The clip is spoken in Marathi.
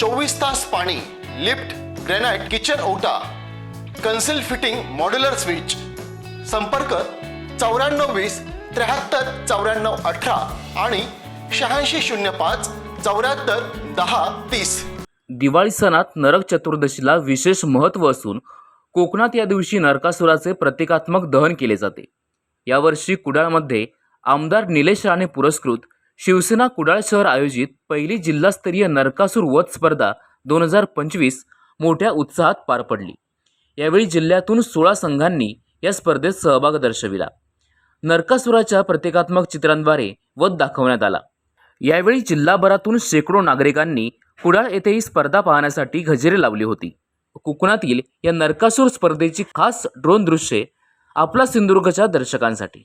चोवीस तास पाणी लिफ्ट ग्रेनाइट किचन ओटा कन्सिल फिटिंग मॉड्युलर स्विच. संपर्क चौऱ्याण्णव वीस त्र्याहत्तर चौऱ्याण्णव अठरा आणि शहाऐंशी शून्य पाच चौऱ्याहत्तर दहा तीस. दिवाळी सणात नरक चतुर्दशीला विशेष महत्त्व असून कोकणात या दिवशी नरकासुराचे प्रतिकात्मक दहन केले जाते. यावर्षी कुडाळमध्ये आमदार निलेश राणे पुरस्कृत शिवसेना कुडाळ शहर आयोजित पहिली जिल्हास्तरीय नरकासूर वध स्पर्धा दोन हजार पंचवीस मोठ्या उत्साहात पार पडली. यावेळी जिल्ह्यातून सोळा संघांनी या स्पर्धेत सहभाग दर्शविला. नरकासुराच्या प्रतिकात्मक चित्रांद्वारे वध दाखवण्यात आला. यावेळी जिल्हाभरातून शेकडो नागरिकांनी कुडाळ येथे ही स्पर्धा पाहण्यासाठी हजेरी लावली होती. कोकणातील या नरकासूर स्पर्धेची खास ड्रोन दृश्ये आपला सिंधुदुर्गच्या दर्शकांसाठी.